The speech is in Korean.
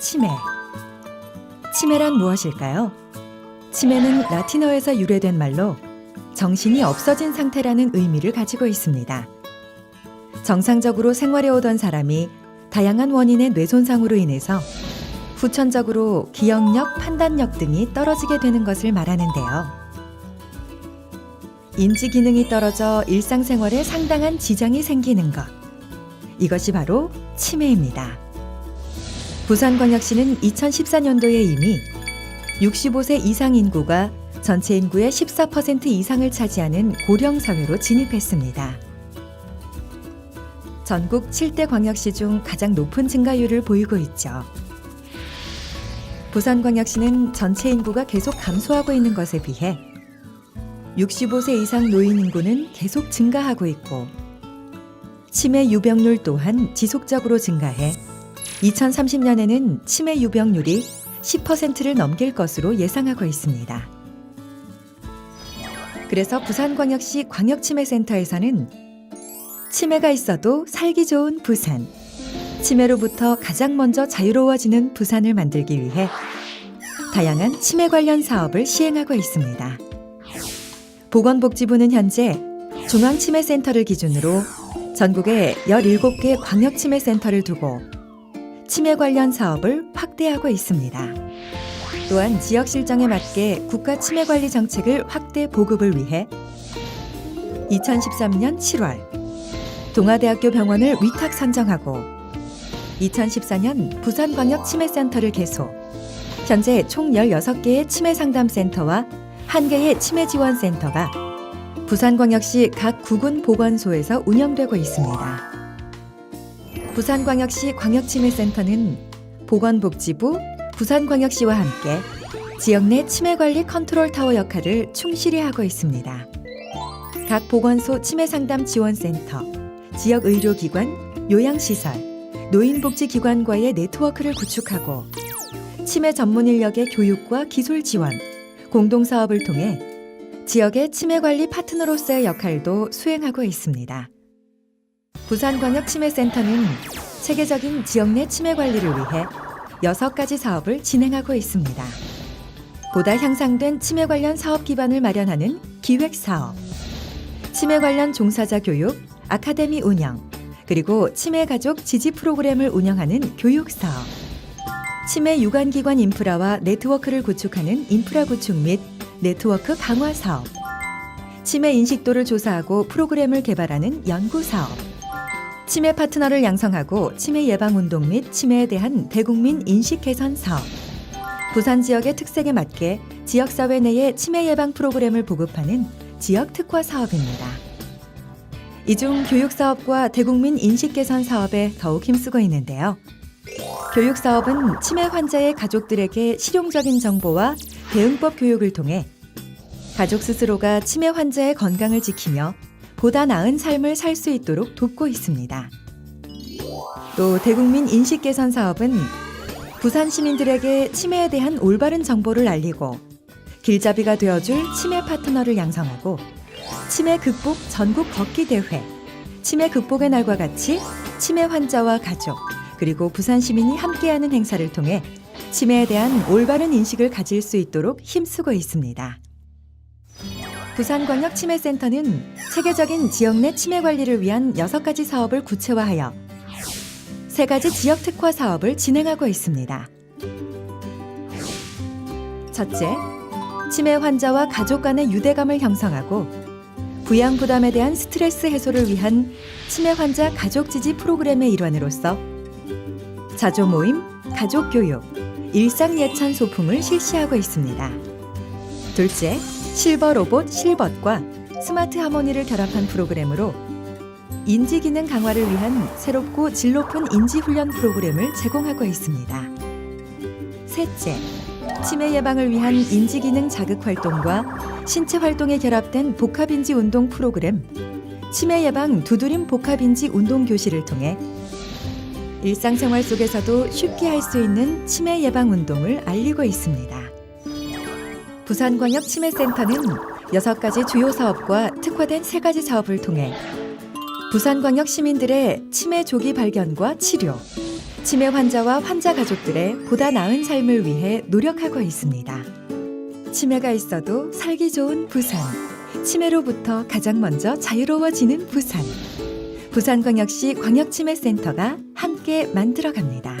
치매. 치매란 무엇일까요? 치매는 라틴어에서 유래된 말로 정신이 없어진 상태라는 의미를 가지고 있습니다. 정상적으로 생활해 오던 사람이 다양한 원인의 뇌손상으로 인해서 후천적으로 기억력, 판단력 등이 떨어지게 되는 것을 말하는데요. 인지 기능이 떨어져 일상생활에 상당한 지장이 생기는 것. 이것이 바로 치매입니다. 부산광역시는 2014년도에 이미 65세 이상 인구가 전체 인구의 14% 이상을 차지하는 고령 사회로 진입했습니다. 전국 7대 광역시 중 가장 높은 증가율을 보이고 있죠. 부산광역시는 전체 인구가 계속 감소하고 있는 것에 비해 65세 이상 노인 인구는 계속 증가하고 있고 치매 유병률 또한 지속적으로 증가해 2030년에는 치매 유병률이 10%를 넘길 것으로 예상하고 있습니다. 그래서 부산광역시 광역치매센터에서는 치매가 있어도 살기 좋은 부산, 치매로부터 가장 먼저 자유로워지는 부산을 만들기 위해 다양한 치매 관련 사업을 시행하고 있습니다. 보건복지부는 현재 중앙치매센터를 기준으로 전국에 17개 광역치매센터를 두고 치매 관련 사업을 확대하고 있습니다. 또한 지역 실정에 맞게 국가 치매 관리 정책을 확대 보급을 위해 2013년 7월 동아대학교 병원을 위탁 선정하고 2014년 부산광역 치매센터를 개소 현재 총 16개의 치매 상담센터와 1개의 치매 지원센터가 부산광역시 각 구군 보건소에서 운영되고 있습니다. 부산광역시 광역치매센터는 보건복지부, 부산광역시와 함께 지역 내 치매관리 컨트롤 타워 역할을 충실히 하고 있습니다. 각 보건소 치매상담 지원센터, 지역 의료기관, 요양시설, 노인복지기관과의 네트워크를 구축하고 치매 전문 인력의 교육과 기술 지원, 공동사업을 통해 지역의 치매 관리 파트너로서의 역할도 수행하고 있습니다. 부산광역치매센터는 체계적인 지역 내 치매 관리를 위해 여섯 가지 사업을 진행하고 있습니다. 보다 향상된 치매 관련 사업 기반을 마련하는 기획 사업, 치매 관련 종사자 교육, 아카데미 운영, 그리고 치매 가족 지지 프로그램을 운영하는 교육 사업, 치매 유관 기관 인프라와 네트워크를 구축하는 인프라 구축 및 네트워크 강화 사업, 치매 인식도를 조사하고 프로그램을 개발하는 연구 사업, 치매 파트너를 양성하고 치매 예방 운동 및 치매에 대한 대국민 인식 개선 사업, 부산 지역의 특색에 맞게 지역 사회 내의 치매 예방 프로그램을 보급하는 지역 특화 사업입니다. 이중 교육 사업과 대국민 인식 개선 사업에 더욱 힘쓰고 있는데요. 교육 사업은 치매 환자의 가족들에게 실용적인 정보와 대응법 교육을 통해 가족 스스로가 치매 환자의 건강을 지키며 보다 나은 삶을 살 수 있도록 돕고 있습니다. 또 대국민 인식 개선 사업은 부산 시민들에게 치매에 대한 올바른 정보를 알리고 길잡이가 되어줄 치매 파트너를 양성하고 치매 극복 전국 걷기 대회, 치매 극복의 날과 같이 치매 환자와 가족, 그리고 부산 시민이 함께하는 행사를 통해 치매에 대한 올바른 인식을 가질 수 있도록 힘쓰고 있습니다. 부산광역 치매센터는 체계적인 지역 내 치매 관리를 위한 여섯 가지 사업을 구체화하여 세 가지 지역 특화 사업을 진행하고 있습니다. 첫째, 치매 환자와 가족 간의 유대감을 형성하고 부양 부담에 대한 스트레스 해소를 위한 치매 환자 가족 지지 프로그램의 일환으로서 자조 모임, 가족 교육, 일상 예찬 소풍을 실시하고 있습니다. 둘째, 실버 로봇 실벗과 스마트 하모니를 결합한 프로그램으로 인지 기능 강화를 위한 새롭고 질 높은 인지 훈련 프로그램을 제공하고 있습니다. 셋째, 치매 예방을 위한 인지 기능 자극 활동과 신체 활동에 결합된 복합 인지 운동 프로그램 치매 예방 두드림 복합 인지 운동 교실을 통해 일상생활 속에서도 쉽게 할 수 있는 치매 예방 운동을 알리고 있습니다. 부산광역 치매센터는 여섯 가지 주요 사업과 특화된 세 가지 사업을 통해 부산광역 시민들의 치매 조기 발견과 치료, 치매 환자와 환자 가족들의 보다 나은 삶을 위해 노력하고 있습니다. 치매가 있어도 살기 좋은 부산. 치매로부터 가장 먼저 자유로워지는 부산. 부산광역시 광역치매센터가 함께 만들어갑니다.